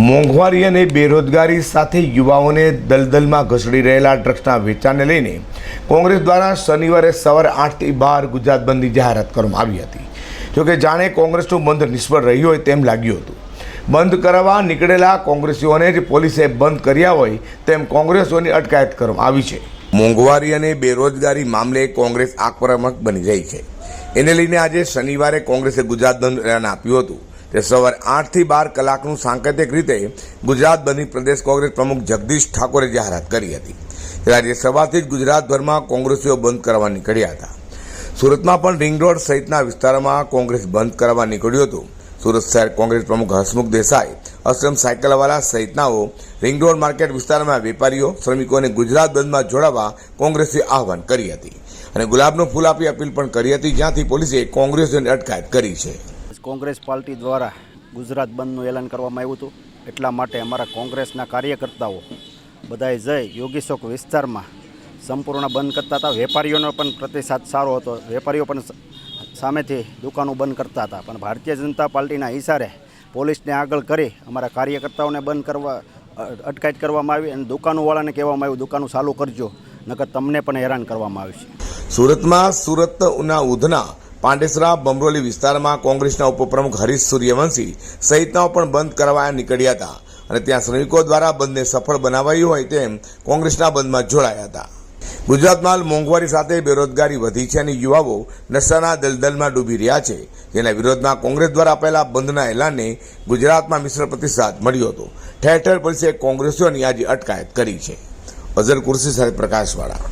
મોંઘવારી અને બેરોજગારી સાથે યુવાઓને દલદલમાં ઘસડી રહેલા ડ્રગ્સના વેચાણને લઈને કોંગ્રેસ દ્વારા શનિવારે સવારે આઠથી બાર ગુજરાત બંધની જાહેરાત કરવામાં આવી હતી. જોકે જાણે કોંગ્રેસનું બંધ નિષ્ફળ રહ્યું હોય તેમ લાગ્યું હતું. બંધ કરાવવા નીકળેલા કોંગ્રેસીઓને જ પોલીસે બંધ કર્યા હોય તેમ કોંગ્રેસીઓની અટકાયત કરવામાં આવી છે. મોંઘવારી અને બેરોજગારી મામલે કોંગ્રેસ આક્રમક બની રહી છે. એને લઈને આજે શનિવારે કોંગ્રેસે ગુજરાત બંધ એલાન આપ્યું હતું. તે સવારે આઠથી બાર કલાકનું સાંકેતિક રીતે ગુજરાત બની પ્રદેશ કોંગ્રેસ પ્રમુખ જગદીશ ઠાકોરે જાહેરાત કરી હતી. રાજ્યસભાથી જ ગુજરાતભરમાં કોંગ્રેસીઓ બંધ કરવા નીકળ્યા હતા. સુરતમાં પણ રિંગ રોડ સહિતના વિસ્તારોમાં કોંગ્રેસ બંધ કરવા નીકળ્યું હતું. સુરત શહેર કોંગ્રેસ પ્રમુખ હસમુખ દેસાઈ, અશ્રમ સાયકલવાળા સહિતનાઓ રિંગ રોડ માર્કેટ વિસ્તારમાં વેપારીઓ, શ્રમિકોને ગુજરાત બંધમાં જોડાવા કોંગ્રેસે આહવાન કરી હતી. અને ગુલાબનું ફૂલ આપી અપીલ પણ કરી હતી, જ્યાંથી પોલીસે કોંગ્રેસની અટકાયત કરી છે. કોંગ્રેસ પાર્ટી દ્વારા ગુજરાત બંધનું એલાન કરવામાં આવ્યું હતું. એટલા માટે અમારા કોંગ્રેસના કાર્યકર્તાઓ બધાએ જઈ યોગીશોક વિસ્તારમાં સંપૂર્ણ બંધ કરતા હતા. વેપારીઓનો પણ પ્રતિસાદ સારો હતો. વેપારીઓ પણ સામેથી દુકાનો બંધ કરતા હતા. પણ ભારતીય જનતા પાર્ટીના ઈશારે પોલીસને આગળ કરી અમારા કાર્યકર્તાઓને બંધ કરવા અટકાયત કરવામાં આવી અને દુકાનોવાળાને કહેવામાં આવ્યું, દુકાનો ચાલુ કરજો, નકર તમને પણ હેરાન કરવામાં આવશે. સુરતમાં સુરત ઉના ઉધના પાંડેસરા, બમરોલી વિસ્તારમાં કોંગ્રેસના ઉપપ્રમુખ હરીશ સૂર્યવંશી સહિતનાઓ પણ બંધ કરવા નીકળ્યા હતા અને ત્યાં શ્રમિકો દ્વારા બંધને સફળ બનાવાયું હોય તેમ કોંગ્રેસના બંધમાં જોડાયા હતા. ગુજરાતમાં મોંઘવારી સાથે બેરોજગારી વધી છે અને યુવાઓ નશાના દલદલમાં ડૂબી રહ્યા છે. જેના વિરોધમાં કોંગ્રેસ દ્વારા અપાયેલા બંધના એલાનને ગુજરાતમાં મિશ્ર પ્રતિસાદ મળ્યો હતો. ઠેર ઠેર પોલીસે કોંગ્રેસીઓની આજે અટકાયત કરી છે. અઝર કુર્સી સાથે પ્રકાશવાળા.